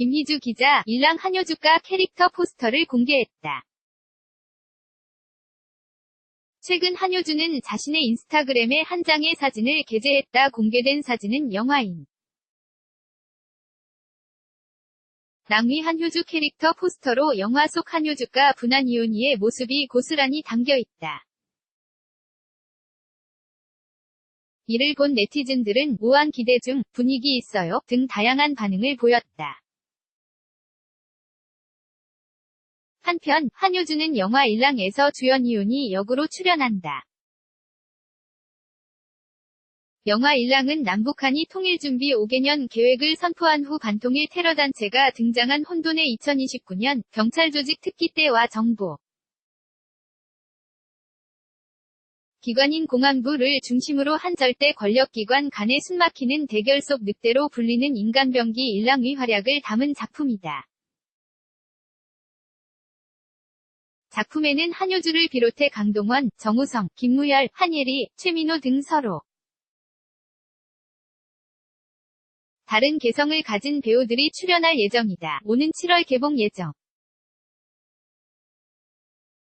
김희주 기자, 일랑 한효주가 캐릭터 포스터를 공개했다. 최근 한효주는 자신의 인스타그램에 한 장의 사진을 게재했다. 공개된 사진은 영화인 낭위 한효주 캐릭터 포스터로 영화 속 한효주가 분한 이온이의 모습이 고스란히 담겨 있다. 이를 본 네티즌들은 무한 기대 중 분위기 있어요 등 다양한 반응을 보였다. 한편 한효주는 영화 일랑에서 주연 이온이 역으로 출연한다. 영화 일랑은 남북한이 통일준비 5개년 계획을 선포한 후 반통일 테러단체가 등장한 혼돈의 2029년 경찰 조직 특기 때와 정보 기관인 공안부를 중심으로 한 절대 권력기관 간의 숨막히는 대결 속 늑대로 불리는 인간병기 일랑의 활약을 담은 작품이다. 작품에는 한효주를 비롯해 강동원, 정우성, 김무열, 한예리, 최민호 등 서로 다른 개성을 가진 배우들이 출연할 예정이다. 오는 7월 개봉 예정.